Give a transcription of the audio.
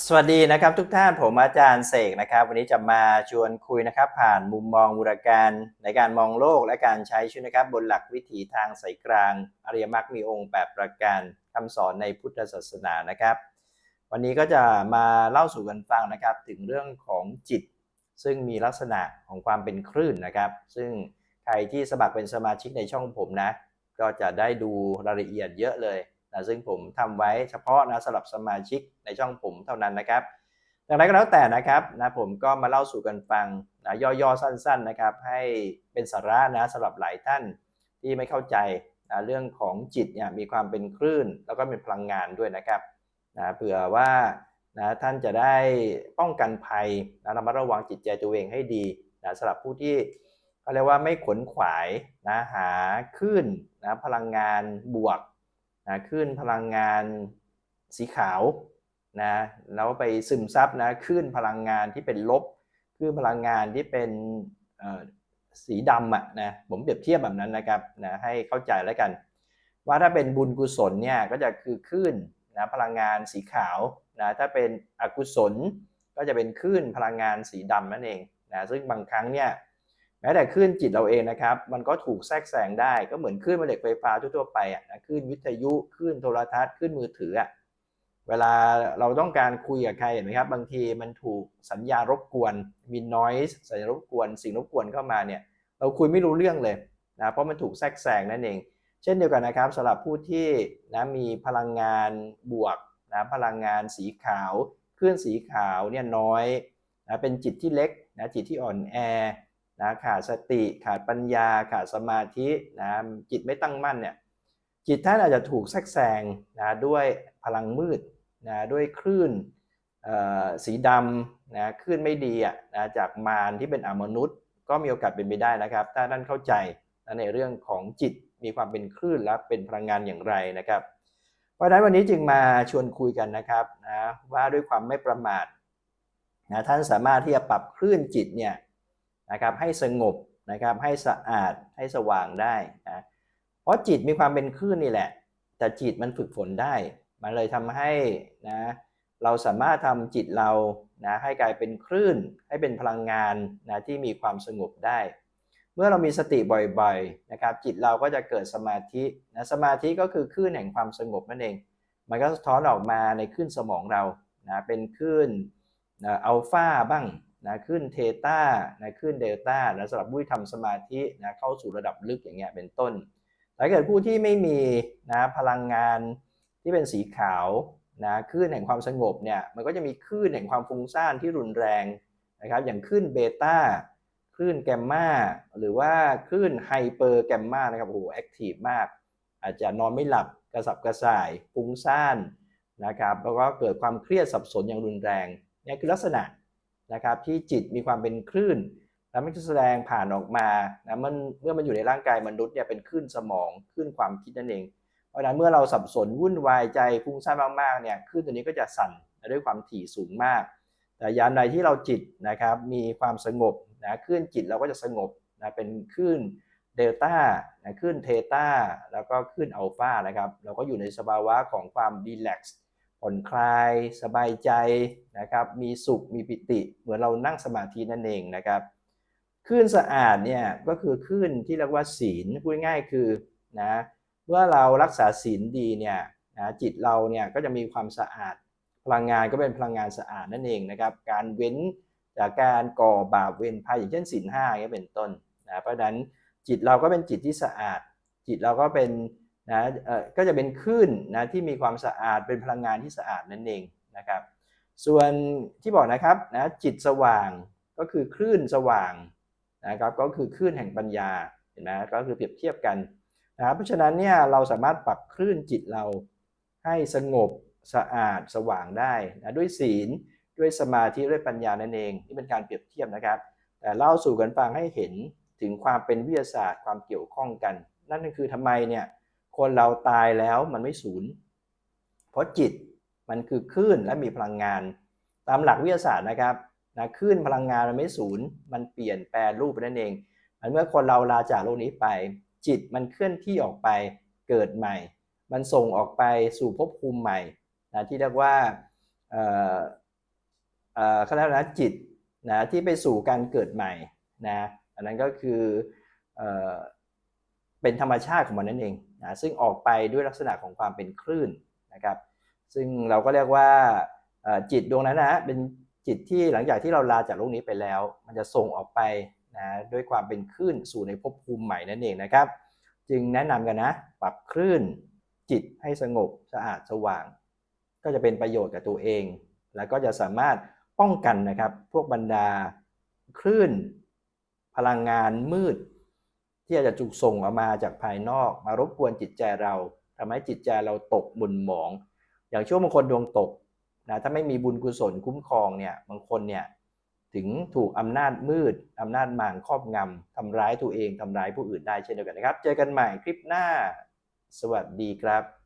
สวัสดีนะครับทุกท่านผมอาจารย์เสกนะครับ วันนี้จะมาชวนคุยนะครับ ผ่านมุมมองบูรการในการมองโลกและการใช้ชีวิตนะครับ บนหลักวิถีทางสายกลางอริยมรรคมีองค์แปดประการคำสอนในพุทธศาสนานะครับ วันนี้ก็จะมาเล่าสู่กันฟังนะครับ ถึงเรื่องของจิต ซึ่งมีลักษณะของความเป็นคลื่นนะครับ ซึ่งใครที่สมัครเป็นสมาชิกในช่องผมนะ ก็จะได้ดูรายละเอียดเยอะเลย นะซึ่งผมทำไว้เฉพาะนะสำหรับสมาชิกในช่องผมเท่านั้นนะครับอย่างไรก็แล้วแต่นะครับนะผมก็มาเล่าสู่กันฟังนะย่อๆสั้นๆนะครับ ให้เป็นสาระนะสำหรับหลายท่านที่ไม่เข้าใจนะเรื่องของจิตเนี่ยมีความเป็นคลื่น แล้วก็เป็นพลังงานด้วยนะครับนะเผื่อว่านะท่านจะได้ป้องกันภัยนะระมัดระวังจิตใจตัวเองให้ดีนะสำหรับผู้ที่เขาเรียกว่าไม่ขนขวายนะหาคลื่นนะพลังงานบวก นะคลื่นพลังงานสีขาวนะแล้วไปซึมซับนะคลื่นพลังงานที่เป็นลบคลื่นพลังงานที่เป็นสีดำอะนะผมเปรียบเทียบแบบนั้นนะครับนะให้เข้าใจแล้วกัน ว่าถ้าเป็นบุญกุศลเนี่ยก็จะคือคลื่นนะพลังงานสีขาวนะถ้าเป็นอกุศลก็จะเป็นคลื่นพลังงานสีดำนั่นเองนะซึ่งบางครั้งเนี่ย แม้แต่คลื่นจิตเราเองนะครับ มันก็ถูกแทรกแซงได้ก็เหมือนคลื่นแม่เหล็กไฟฟ้าทั่วๆไปอะนะคลื่นวิทยุคลื่นโทรทัศน์คลื่นมือถืออะเวลาเราต้องการคุยกับใครเห็นไหมครับ บางทีมันถูกสัญญาณรบกวนมี noise สัญญาณรบกวน สิ่งรบกวนเข้ามาเนี่ยเราคุยไม่รู้เรื่องเลยนะเพราะมันถูกแทรกแซงนั่นเอง เช่นเดียวกันนะครับสำหรับผู้ที่นะมีพลังงานบวกนะพลังงานสีขาวคลื่นสีขาวเนี่ยน้อยนะเป็นจิตที่เล็กนะจิตที่อ่อนแอ นะขาดสติขาดปัญญาขาดสมาธินะจิตไม่ตั้งมั่นเนี่ยจิตท่านอาจจะถูกแทรกแซงนะด้วยพลังมืดนะด้วยคลื่นสีดำนะคลื่นไม่ดีอะนะจากมารที่เป็นอมนุษย์ ก็มีโอกาสเป็นไปได้นะครับ ถ้าท่านเข้าใจในเรื่องของจิตมีความเป็นคลื่นและเป็นพลังงานอย่างไรนะครับ เพราะฉะนั้นวันนี้จึงมาชวนคุยกันนะครับนะว่าด้วยความไม่ประมาทนะท่านสามารถที่จะปรับคลื่นจิตเนี่ย นะครับให้สงบนะครับให้สะอาดให้สว่างได้นะเพราะจิตมีความเป็นคลื่นนี่แหละ แต่จิตมันฝึกฝนได้ มันเลยทำให้นะเราสามารถทำจิตเรานะให้กลายเป็นคลื่น ให้เป็นพลังงานนะที่มีความสงบได้ เมื่อเรามีสติบ่อยๆนะครับจิตเราก็จะเกิดสมาธินะสมาธิก็คือคลื่นแห่งความสงบนั่นเอง มันก็สะท้อนออกมาในคลื่นสมองเรานะเป็นคลื่นอัลฟาบ้าง นะคลื่นเทต้านะคลื่นเดลต้านะสำหรับผู้ที่ทำสมาธินะเข้าสู่ระดับลึกอย่างเงี้ยเป็นต้น ถ้าเกิดผู้ที่ไม่มีนะพลังงานที่เป็นสีขาวนะคลื่นแห่งความสงบเนี่ยมันก็จะมีคลื่นแห่งความฟุ้งซ่านที่รุนแรงนะครับอย่างคลื่นเบต้าคลื่นแกมมาหรือว่าคลื่นไฮเปอร์แกมมานะครับโอ้โหแอคทีฟมาก อาจจะนอนไม่หลับกระสับกระส่ายฟุ้งซ่านนะครับแล้วก็เกิดความเครียดสับสนอย่างรุนแรงนี่คือลักษณะ นะครับที่จิตมีความเป็นคลื่น แล้วมันจะแสดงผ่านออกมานะมันเมื่อมันอยู่ในร่างกายมนุษย์เนี่ยเป็นคลื่นสมองคลื่นความคิดนั่นเอง เพราะฉะนั้นเมื่อเราสับสนวุ่นวายใจฟุ้งซ่านมากๆเนี่ยคลื่นตัวนี้ก็จะสั่นด้วยความถี่สูงมาก แต่ยามใดที่เราจิตนะครับมีความสงบนะคลื่นจิตเราก็จะสงบนะเป็นคลื่นเดลต้านะคลื่นเทต้าแล้วก็คลื่นอัลฟานะครับเราก็อยู่ในสภาวะของความรีแลกซ์ ผ่อนคลาย สบายใจนะครับ มีสุขมีปิติ เหมือนเรานั่งสมาธินั่นเองนะครับคลื่นสะอาดเนี่ยก็คือคลื่นที่เรียกว่าศีลพูดง่ายคือนะเมื่อเรารักษาศีลดีเนี่ยนะจิตเราเนี่ยก็จะมีความสะอาดพลังงานก็เป็นพลังงานสะอาดนั่นเองนะครับ การเว้นจากการก่อบาปเวรภัยอย่างเช่นศีลห้าเนี่ยเป็นต้นนะเพราะฉะนั้นจิตเราก็เป็นจิตที่สะอาด จิตเราก็เป็น นะเอ่อก็จะเป็นคลื่นนะที่มีความสะอาดเป็นพลังงานที่สะอาดนั่นเองนะครับ ส่วนที่บอกนะครับนะจิตสว่างก็คือคลื่นสว่างนะครับก็คือคลื่นแห่งปัญญาเห็นไหมก็คือเปรียบเทียบกันนะครับเพราะฉะนั้นเนี่ยเราสามารถปรับคลื่นจิตเราให้สงบสะอาดสว่างได้นะด้วยศีลด้วยสมาธิด้วยปัญญานั่นเองที่เป็นการเปรียบเทียบนะครับ แต่เล่าสู่กันฟังให้เห็นถึงความเป็นวิทยาศาสตร์ความเกี่ยวข้องกัน นั่นก็คือทำไมเนี่ย คนเราตายแล้วมันไม่สูญ เพราะจิตมันคือคลื่นและมีพลังงาน ตามหลักวิทยาศาสตร์นะครับนะคลื่นพลังงานมันไม่สูญมันเปลี่ยนแปลรูปไปนั่นเองอันเมื่อคนเราลาจากโลกนี้ไป จิตมันเคลื่อนที่ออกไปเกิดใหม่ มันส่งออกไปสู่ภพภูมิใหม่นะที่เรียกว่าเอ่อเขาเรียกนะจิตนะที่ไปสู่การเกิดใหม่นะอันนั้นก็คือเอ่อเป็นธรรมชาติของมันนั่นเอง นะซึ่งออกไปด้วยลักษณะของความเป็นคลื่นนะครับ ซึ่งเราก็เรียกว่าจิตดวงนั้นนะเป็นจิตที่หลังจากที่เราลาจากโลกนี้ไปแล้ว มันจะส่งออกไปนะด้วยความเป็นคลื่นสู่ในภพภูมิใหม่นั่นเองนะครับ จึงแนะนำกันนะปรับคลื่นจิตให้สงบสะอาดสว่าง ก็จะเป็นประโยชน์กับตัวเอง แล้วก็จะสามารถป้องกันนะครับ พวกบรรดาคลื่น พลังงานมืด ที่อาจจะจุกส่งออกมาจากภายนอก มารบกวนจิตใจเราทำให้จิตใจเราตกหมุนหมอง อย่างช่วงบางคนดวงตกนะถ้าไม่มีบุญกุศลคุ้มครองเนี่ยบางคนเนี่ยถึงถูกอำนาจมืดอำนาจมารครอบงำทำร้ายตัวเองทำร้ายผู้อื่นได้เช่นเดียวกันนะครับ เจอกันใหม่คลิปหน้า สวัสดีครับ